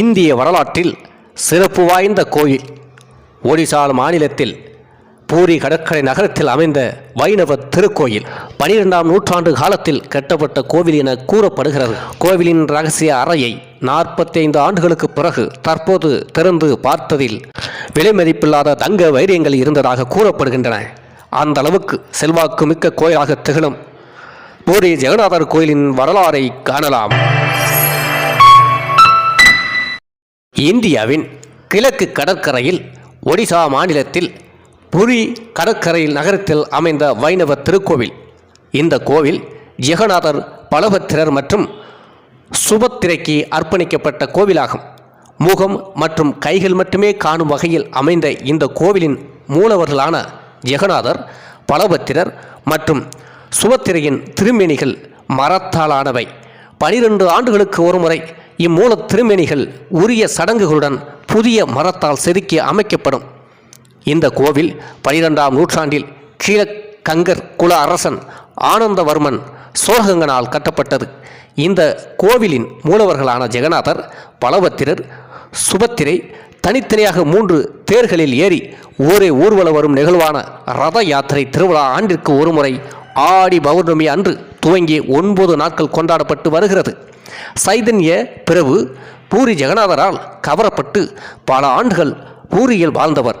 இந்திய வரலாற்றில் சிறப்பு வாய்ந்த கோயில். ஒடிசா மாநிலத்தில் பூரி கடற்கரை நகரத்தில் அமைந்த வைணவ திருக்கோயில் பனிரெண்டாம் நூற்றாண்டு காலத்தில் கட்டப்பட்ட கோவில் என கூறப்படுகிறது. கோவிலின் ரகசிய அறையை நாற்பத்தி ஐந்து ஆண்டுகளுக்கு பிறகு தற்போது திறந்து பார்த்ததில் விலைமதிப்பில்லாத தங்க வைரியங்கள் இருந்ததாக கூறப்படுகின்றன. அந்த அளவுக்கு செல்வாக்கு மிக்க கோயிலாக திகழும் பூரி ஜெகநாதர் கோயிலின் வரலாறை காணலாம். இந்தியாவின் கிழக்கு கடற்கரையில் ஒடிசா மாநிலத்தில் புரி கடற்கரையில் நகரத்தில் அமைந்த வைணவ திருக்கோவில். இந்த கோவில் ஜெகநாதர் பலபத்திரர் மற்றும் சுபத்திரைக்கு அர்ப்பணிக்கப்பட்ட கோவிலாகும். முகம் மற்றும் கைகள் மட்டுமே காணும் வகையில் அமைந்த இந்த கோவிலின் மூலவர்களான ஜெகநாதர் பலபத்திரர் மற்றும் சுபத்திரையின் திருமேனிகள் மரத்தாலானவை. பனிரெண்டு ஆண்டுகளுக்கு ஒருமுறை இம்மூல திருமேனிகள் உரிய சடங்குகளுடன் புதிய மரத்தால் செதுக்கி அமைக்கப்படும். இந்த கோவில் பனிரெண்டாம் நூற்றாண்டில் கீழக்கங்கர் குல அரசன் ஆனந்தவர்மன் சோழகங்கனால் கட்டப்பட்டது. இந்த கோவிலின் மூலவர்களான ஜெகநாதர் பலவத்திரர் சுபத்திரை தனித்தனியாக மூன்று தேர்களில் ஏறி ஊரே ஊர்வல வரும் நிகழ்வான ரத யாத்திரை திருவிழா ஆண்டிற்கு ஒருமுறை ஆடி பௌர்ணமி அன்று துவங்கி ஒன்பது நாட்கள் கொண்டாடப்பட்டு வருகிறது. சைதன்ய பிரபு பூரி ஜெகநாதரால் கவரப்பட்டு பல ஆண்டுகள் பூரியில் வாழ்ந்தவர்.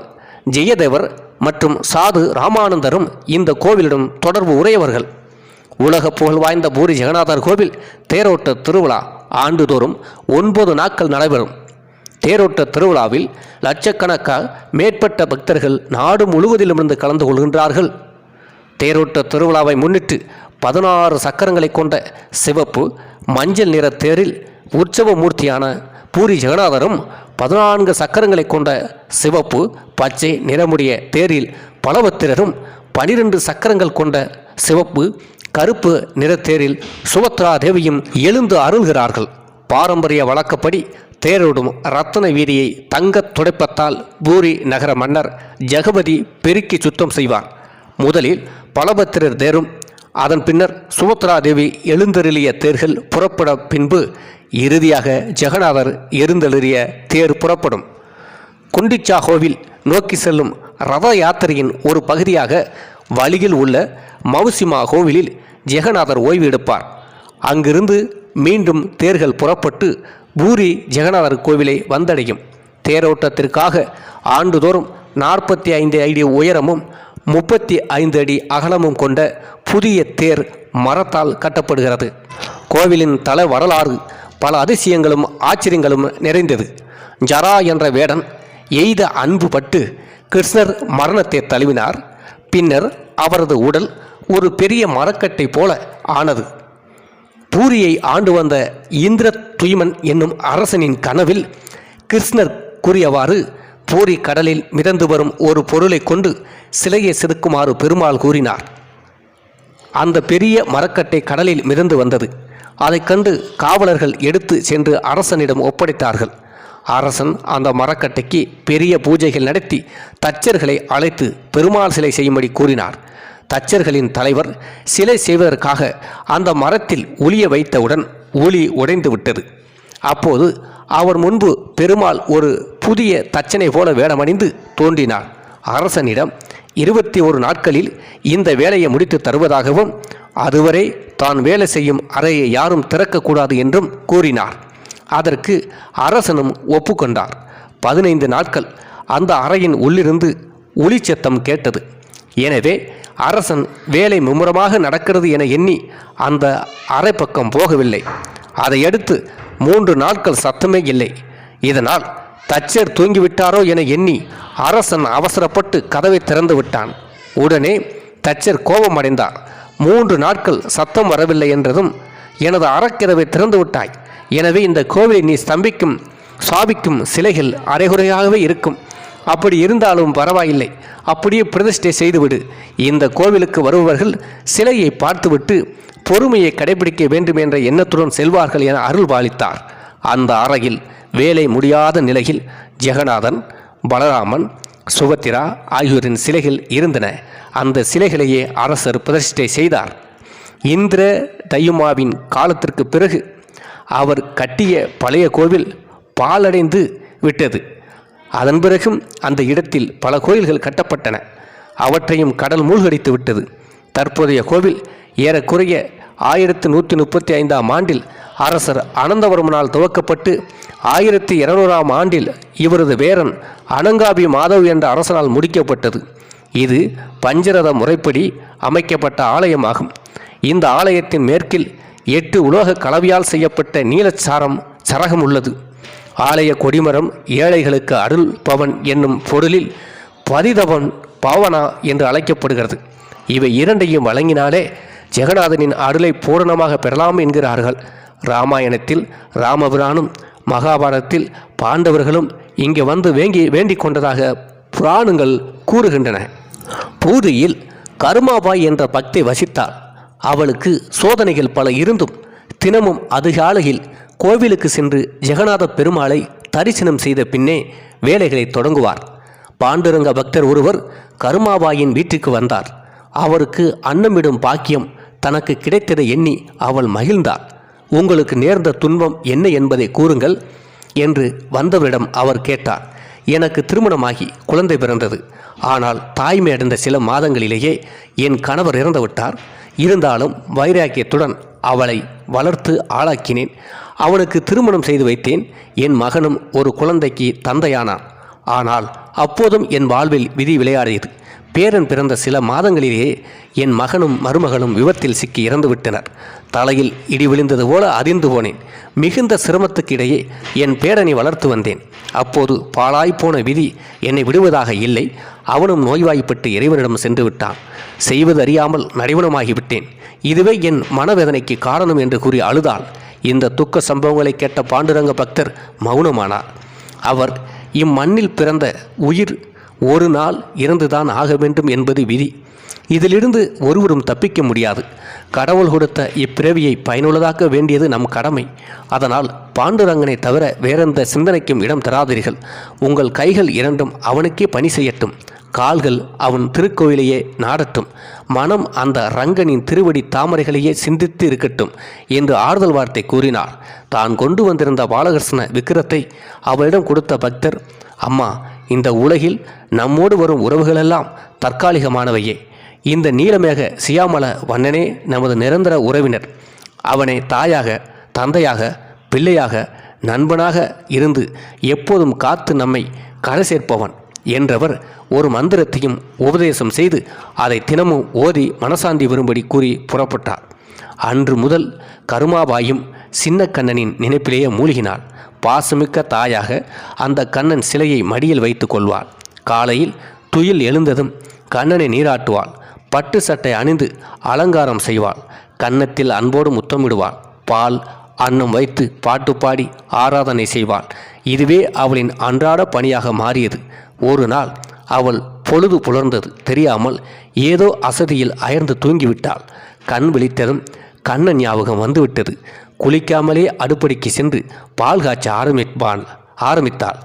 ஜெயதேவர் மற்றும் சாது ராமானந்தரும் இந்த கோவிலிடம் தொடர்பு உடையவர்கள். உலக புகழ் வாய்ந்த பூரி ஜெகநாதர் கோவில் தேரோட்ட திருவிழா ஆண்டுதோறும் ஒன்பது நாட்கள் நடைபெறும். தேரோட்ட திருவிழாவில் லட்சக்கணக்காக மேற்பட்ட பக்தர்கள் நாடு முழுவதிலிருந்து கலந்து கொள்கின்றார்கள். தேரோட்ட திருவிழாவை முன்னிட்டு பதினாறு சக்கரங்களை கொண்ட சிவப்பு மஞ்சள் நிற தேரில் உற்சவ மூர்த்தியான பூரி ஜெகநாதரும் பதினான்கு சக்கரங்களை கொண்ட சிவப்பு பச்சை நிறமுடைய தேரில் பலபத்திரரும் பனிரெண்டு சக்கரங்கள் கொண்ட சிவப்பு கருப்பு நிறத்தேரில் சுபத்ரா தேவியும் எழுந்து அருள்கிறார்கள். பாரம்பரிய வழக்கப்படி தேரோடும் ரத்தன வீதியை தங்கத் துடைப்பத்தால் பூரி நகர மன்னர் ஜெகபதி பெருக்கி சுத்தம் செய்வார். முதலில் பலபத்திரர் தேரும் அதன் பின்னர் சுபத்ரா தேவி எழுந்தருளிய தேர்கள் புறப்பட பின்பு இறுதியாக ஜெகநாதர் எழுந்தருளிய தேர் புறப்படும். குண்டிச்சா கோவில் நோக்கி செல்லும் ரத யாத்திரையின் ஒரு பகுதியாக வழியில் உள்ள மவுசிமா கோவிலில் ஜெகநாதர் ஓய்வு எடுப்பார். அங்கிருந்து மீண்டும் தேர்கள் புறப்பட்டு பூரி ஜெகநாதர் கோவிலை வந்தடையும். தேரோட்டத்திற்காக ஆண்டுதோறும் நாற்பத்தி ஐந்து அடி உயரமும் முப்பத்தி ஐந்து அடி அகலமும் கொண்ட புதிய தேர் மரத்தால் கட்டப்படுகிறது. கோவிலின் தல வரலாறு பல அதிசயங்களும் ஆச்சரியங்களும் நிறைந்தது. ஜரா என்ற வேடன் எய்த அன்பு பட்டு கிருஷ்ணர் மரணத்தை தழுவினார். பின்னர் அவரது உடல் ஒரு பெரிய மரக்கட்டை போல ஆனது. பூரியை ஆண்டு வந்த இந்திர துய்மன் என்னும் அரசனின் கனவில் கிருஷ்ணர் கூறியவாறு பூரி கடலில் மிதந்து வரும் ஒரு பொருளை கொண்டு சிலையை செதுக்குமாறு பெருமாள் கூறினார். அந்த பெரிய மரக்கட்டை கடலில் மிதந்து வந்தது. அதைக் கண்டு காவலர்கள் எடுத்து சென்று அரசனிடம் ஒப்படைத்தார்கள். அரசன் அந்த மரக்கட்டைக்கு பெரிய பூஜைகள் நடத்தி தச்சர்களை அழைத்து பெருமாள் சிலை செய்யும்படி கூறினார். தச்சர்களின் தலைவர் சிலை செய்வதற்காக அந்த மரத்தில் ஒளிய வைத்தவுடன் ஒளி உடைந்து விட்டது. அப்போது அவர் முன்பு பெருமாள் ஒரு புதிய தச்சனை போல வேடமணிந்து தோன்றினார். அரசனிடம் இருபத்தி ஒரு நாட்களில் இந்த வேலையை முடித்து தருவதாகவும் அதுவரை தான் வேலை செய்யும் அறையை யாரும் திறக்கக்கூடாது என்றும் கூறினார். அதற்கு அரசனும் ஒப்புக்கொண்டார். பதினைந்து நாட்கள் அந்த அறையின் உள்ளிருந்து ஒளிச்சத்தம் கேட்டது. எனவே அரசன் வேலை மும்முரமாக நடக்கிறது என எண்ணி அந்த அறை பக்கம் போகவில்லை. அதையடுத்து மூன்று நாட்கள் சத்தமே இல்லை. இதனால் தச்சர் தூங்கிவிட்டாரோ என எண்ணி அரசன் அவசரப்பட்டு கதவை திறந்து விட்டான். உடனே தச்சர் கோபமடைந்தார். மூன்று நாட்கள் சத்தம் வரவில்லை என்றதும் எனது அறக்கதவை திறந்து விட்டாய். எனவே இந்த கோவிலை நீ ஸ்தம்பிக்கும் சாபிக்கும் சிலைகள் அரைகுறையாகவே இருக்கும். அப்படி இருந்தாலும் பரவாயில்லை. அப்படியே பிரதிஷ்டை செய்துவிடு. இந்த கோவிலுக்கு வருபவர்கள் சிலையை பார்த்துவிட்டு பொறுமையை கடைபிடிக்க வேண்டும் என்ற எண்ணத்துடன் செல்வார்கள் என அருள் பாலித்தார் அந்த அறையில் வேலை முடியாத நிலையில் ஜெகநாதன் பலராமன் சுபத்திரா ஆகியோரின் சிலைகள் இருந்தன. அந்த சிலைகளையே அரசர் பிரதிஷ்டை செய்தார். இந்திர தையுமாவின் காலத்திற்கு பிறகு அவர் கட்டிய பழைய கோவில் பாலடைந்து விட்டது. அதன் பிறகும் அந்த இடத்தில் பல கோயில்கள் கட்டப்பட்டன. அவற்றையும் கடல் மூழ்கடித்து விட்டது. தற்போதைய கோவில் ஏறக்குறைய ஆயிரத்து நூற்றி முப்பத்தி ஐந்தாம் ஆண்டில் அரசர் அனந்தவர்மனால் துவக்கப்பட்டு ஆயிரத்தி இருநூறாம் ஆண்டில் இவரது வேரன் அனங்காபி மாதவ் என்ற அரசனால் முடிக்கப்பட்டது. இது பஞ்சரத முறைப்படி அமைக்கப்பட்ட ஆலயமாகும். இந்த ஆலயத்தின் மேற்கில் எட்டு உலோக கலவையால் செய்யப்பட்ட நீலச்சாரம் சரகம் உள்ளது. ஆலய கொடிமரம் ஏழைகளுக்கு அருள் பவன் என்னும் பொருளில் பதிதவன் பாவனா என்று அழைக்கப்படுகிறது. இவை இரண்டையும் வழங்கினாலே ஜெகநாதனின் அருளை பூரணமாக பெறலாம் என்கிறார்கள். ராமாயணத்தில் ராமபிரானும் மகாபாரதத்தில் பாண்டவர்களும் இங்கே வந்து வேங்கி வேண்டிக் கொண்டதாக புராணங்கள் கூறுகின்றன. பூரியில் கருமாபாய் என்ற பக்தி வசித்தால் அவளுக்கு சோதனைகள் பல இருந்தும் தினமும் அதிகாலையில் கோவிலுக்கு சென்று ஜெகநாத பெருமாளை தரிசனம் செய்த பின்னே வேலைகளை தொடங்குவார். பாண்டுரங்க பக்தர் ஒருவர் கருமாபாயின் வீட்டுக்கு வந்தார். அவருக்கு அன்னமிடும் பாக்கியம் தனக்கு கிடைத்ததை எண்ணி அவள் மகிழ்ந்தாள். உங்களுக்கு நேர்ந்த துன்பம் என்ன என்பதை கூறுங்கள் என்று வந்தவரிடம் அவர் கேட்டார். எனக்கு திருமணமாகி குழந்தை பிறந்தது. ஆனால் தாய்மை அடைந்த சில மாதங்களிலேயே என் கணவர் இறந்துவிட்டார். இருந்தாலும் வைராக்கியத்துடன் அவளை வளர்த்து ஆளாக்கினேன். அவனுக்கு திருமணம் செய்து வைத்தேன். என் மகனும் ஒரு குழந்தைக்கு தந்தையானான் ஆனால் அப்போதும் என் வாழ்வில் விதி விளையாடியது. பேரன் பிறந்த சில மாதங்களிலேயே என் மகனும் மருமகளும் விபத்தில் சிக்கி இறந்துவிட்டனர். தலையில் இடி விழுந்தது போல அதிர்ந்து போனேன். மிகுந்த சிரமத்துக்கிடையே என் பேரனை வளர்த்து வந்தேன். அப்போது பாழாய்ப்போன விதி என்னை விடுவதாக இல்லை. அவனும் நோய்வாய்ப்பட்டு இறைவனிடம் சென்று விட்டான். செய்வது அறியாமல் நடிவனமாகிவிட்டேன். இதுவே என் மனவேதனைக்கு காரணம் என்று கூறி அழுதாள். இந்த துக்க சம்பவங்களை கேட்ட பாண்டுரங்க பக்தர் மௌனமானார். அவர் இம்மண்ணில் பிறந்த உயிர் ஒரு நாள் இறந்துதான் ஆக வேண்டும் என்பது விதி. இதிலிருந்து ஒருவரும் தப்பிக்க முடியாது. கடவுள் கொடுத்த இப்பிறவியை பயனுள்ளதாக்க வேண்டியது நம் கடமை. அதனால் பாண்டுரங்கனை தவிர வேறெந்த சிந்தனைக்கும் இடம் தராதீர்கள். உங்கள் கைகள் இரண்டும் அவனுக்கே பணி செய்யட்டும். கால்கள் அவன் திருக்கோயிலையே நாடட்டும். மனம் அந்த ரங்கனின் திருவடி தாமரைகளையே சிந்தித்து இருக்கட்டும் என்று ஆறுதல் வார்த்தை கூறினார். தான் கொண்டு வந்திருந்த பாலகிருஷ்ண விக்கிரத்தை அவளிடம் கொடுத்த பக்தர் அம்மா இந்த உலகில் நம்மோடு வரும் உறவுகளெல்லாம் தற்காலிகமானவையே. இந்த நீலமேக சியாமல வண்ணனே நமது நிரந்தர உறவினர். அவனை தாயாக தந்தையாக பிள்ளையாக நண்பனாக இருந்து எப்போதும் காத்து நம்மை கரை சேர்ப்பவன் என்றவர் ஒரு மந்திரத்தையும் உபதேசம் செய்து அதை தினமும் ஓதி மனசாந்தி வரும்படி கூறி புறப்பட்டார். அன்று முதல் கருமாபாயும் சின்ன கண்ணனின் நினைப்பிலேயே மூழ்கினாள். பாசமிக்க தாயாக அந்த கண்ணன் சிலையை மடியில் வைத்து கொள்வாள். காலையில் துயில் எழுந்ததும் கண்ணனை நீராட்டுவாள். பட்டு சட்டை அணிந்து அலங்காரம் செய்வாள். கன்னத்தில் அன்போடு முத்தமிடுவாள். பால் அன்னம் வைத்து பாட்டு பாடி ஆராதனை செய்வாள். இதுவே அவளின் அன்றாட பணியாக மாறியது. ஒரு நாள் அவள் பொழுது புலர்ந்தது. தெரியாமல் ஏதோ அசதியில் அயர்ந்து தூங்கிவிட்டாள். கண் விழித்ததும் கண்ணன் ஞாபகம் வந்துவிட்டது. குளிக்காமலே அடுப்படிக்கு சென்று பால் காய்ச்ச ஆரம்பிப்பான் ஆரம்பித்தாள்.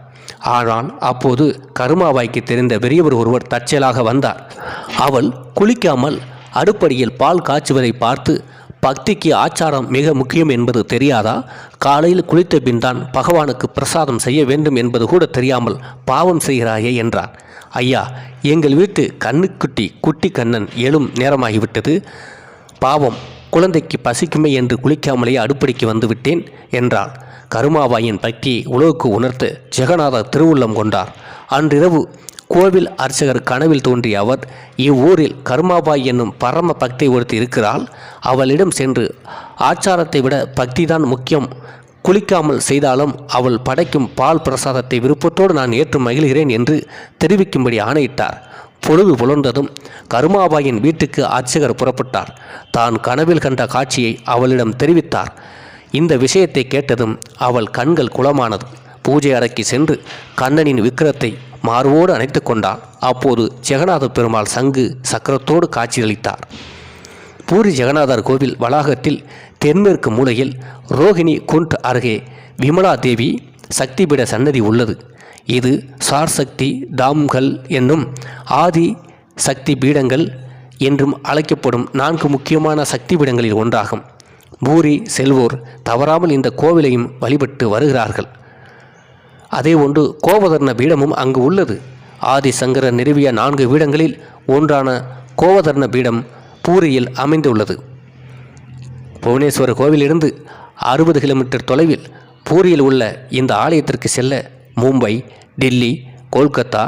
ஆனால் அப்போது கருமாவாய்க்கு தெரிந்த பெரியவர் ஒருவர் தற்செயலாக வந்தார். அவள் குளிக்காமல் அடுப்படியில் பால் காய்ச்சுவதை பார்த்து பக்திக்கு ஆச்சாரம் மிக முக்கியம் என்பது தெரியாதா? காலையில் குளித்த பின் தான் பகவானுக்கு பிரசாதம் செய்ய வேண்டும் என்பது கூட தெரியாமல் பாவம் செய்கிறாயே என்றார் ஐயா எங்கள் வீட்டு கண்ணுக்குட்டி குட்டி கண்ணன் எழும் நேரமாகிவிட்டது. பாவம் குழந்தைக்கு பசிக்குமே என்று குளிக்காமலே அடுப்படிக்கு வந்துவிட்டேன் என்றாள். கருமாபாயின் பக்தியை உலகுக்கு உணர்த்த ஜெகநாதர் திருவுள்ளம் கொண்டார். அன்றிரவு கோவில் அர்ச்சகர் கனவில் தோன்றிய அவர் இவ்வூரில் கருமாபாய் என்னும் பரம பக்தி ஒருத்தி இருக்கிறாள். அவளிடம் சென்று ஆச்சாரத்தை விட பக்திதான் முக்கியம். குளிக்காமல் செய்தாலும் அவள் படைக்கும் பால் பிரசாதத்தை விருப்பத்தோடு நான் ஏற்று மகிழ்கிறேன் என்று தெரிவிக்கும்படி ஆணையிட்டார். பொழுது புலர்ந்ததும் கருமாபாயின் வீட்டுக்கு அர்ச்சகர் புறப்பட்டார். தான் கனவில் கண்ட காட்சியை அவளிடம் தெரிவித்தார். இந்த விஷயத்தை கேட்டதும் அவள் கண்கள் குளமானது. பூஜை அறைக்கு சென்று கண்ணனின் விக்கிரத்தை மார்வோடு அணைத்து கொண்டாள். அப்போது ஜெகநாத பெருமாள் சங்கு சக்கரத்தோடு காட்சியளித்தார். பூரி ஜெகநாதர் கோவில் வளாகத்தில் தென்மேற்கு மூலையில் ரோஹிணி குண்ட் அருகே விமலா தேவி சக்திபீட சன்னதி உள்ளது. இது சார் சக்தி தாம்கள் என்னும் ஆதி சக்தி பீடங்கள் என்றும் அழைக்கப்படும் நான்கு முக்கியமான சக்தி பீடங்களில் ஒன்றாகும். பூரி செல்வோர் தவறாமல் இந்த கோவிலையும் வழிபட்டு வருகிறார்கள். அதே ஒன்று கோவதர்ண பீடமும் அங்கு உள்ளது. ஆதிசங்கரர் நிறுவிய நான்கு பீடங்களில் ஒன்றான கோவதர்ண பீடம் பூரியில் அமைந்துள்ளது. புவனேஸ்வரர் கோவிலிருந்து அறுபது கிலோமீட்டர் தொலைவில் பூரியில் உள்ள இந்த ஆலயத்திற்கு செல்ல மும்பை டில்லி கொல்கத்தா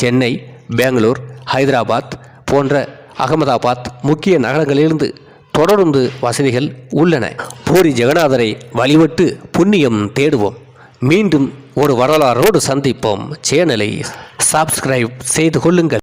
சென்னை பெங்களூர் ஹைதராபாத் போன்ற அகமதாபாத் முக்கிய நகரங்களிலிருந்து தொடர்ந்து வசதிகள் உள்ளன. பூரி ஜெகநாதரை வழிபட்டு புண்ணியம் தேடுவோம். மீண்டும் ஒரு வரலாறோடு சந்திப்போம். சேனலை சப்ஸ்கிரைப் செய்து கொள்ளுங்கள்.